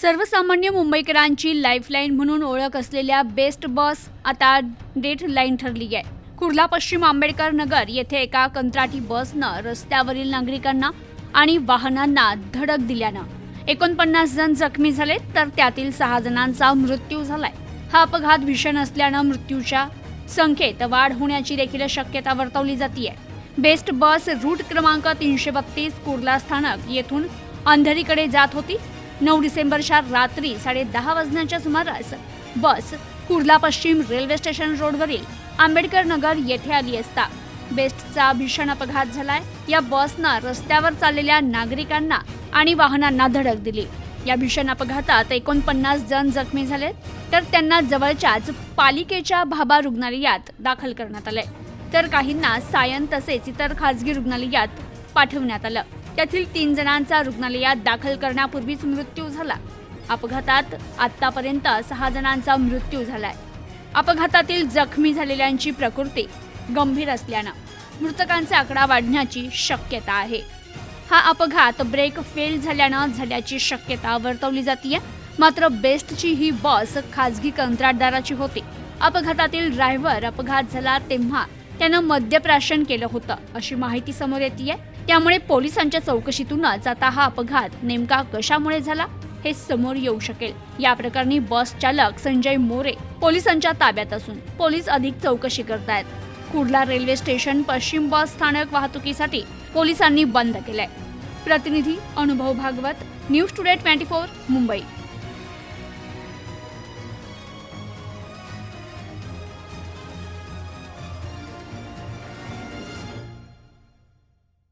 सर्वसामान्य मुंबईकरांची लाईफलाईन म्हणून ओळख असलेल्या बेस्ट बस आता डेट लाईन ठरली आहे. कुर्ला पश्चिम आंबेडकर नगर येथे एका कंत्राटी बसनं रस्त्यावरील नागरिकांना आणि वाहनांना धडक दिल्यानं एकोणपन्नास जण जखमी झाले तर त्यातील सहा जणांचा मृत्यू झालाय. हा अपघात भीषण असल्यानं मृत्यूच्या संख्येत वाढ होण्याची देखील शक्यता वर्तवली जाते बेस्ट बस रूट क्रमांक तीनशे बत्तीस कुर्ला स्थानक येथून अंधेरीकडे जात होती. नऊ डिसेंबरच्या रात्री साडे दहा वाजण्याच्या सुमारास बस कुर्ला पश्चिम रेल्वे स्टेशन रोडवरील आंबेडकर नगर येथे आली असता. बेस्टचा भीषण अपघात झालाय. या बसनं रस्त्यावर चाललेल्या नागरिकांना आणि वाहनांना धडक दिली. या भीषण अपघातात एकोणपन्नास जण जखमी झाले तर त्यांना जवळच्याच पालिकेच्या भाबा रुग्णालयात दाखल करण्यात आलंय. तर काहींना सायन तसेच इतर खासगी रुग्णालयात पाठवण्यात आलं. त्यातील तीन जणांचा रुग्णालयात दाखल करण्यापूर्वीच मृत्यू झाला. अपघातात आतापर्यंत सहा जणांचा मृत्यू झालाय. अपघातातील जखमी झालेल्यांची प्रकृती गंभीर असल्यानं मृतकांचा आकडा वाढण्याची शक्यता आहे. हा अपघात ब्रेक फेल झाल्यानं झाल्याची शक्यता वर्तवली जाते मात्र बेस्टची ही बस खाजगी कंत्राटदाराची होती. अपघातातील ड्रायव्हर अपघात झाला तेव्हा त्यानं मद्यप्राशन केलं होतं अशी माहिती समोर येते त्यामुळे पोलिसांच्या चौकशीतूनच आता हा अपघात नेमका कशामुळे झाला हे समोर येऊ शकेल. या प्रकरणी बस चालक संजय मोरे पोलिसांच्या ताब्यात असून पोलीस अधिक चौकशी करतायत. कुर्ला रेल्वे स्टेशन पश्चिम बस स्थानक वाहतुकीसाठी पोलिसांनी बंद केलंय. प्रतिनिधी Anubhav Bhagwat news today twenty four Mumbai.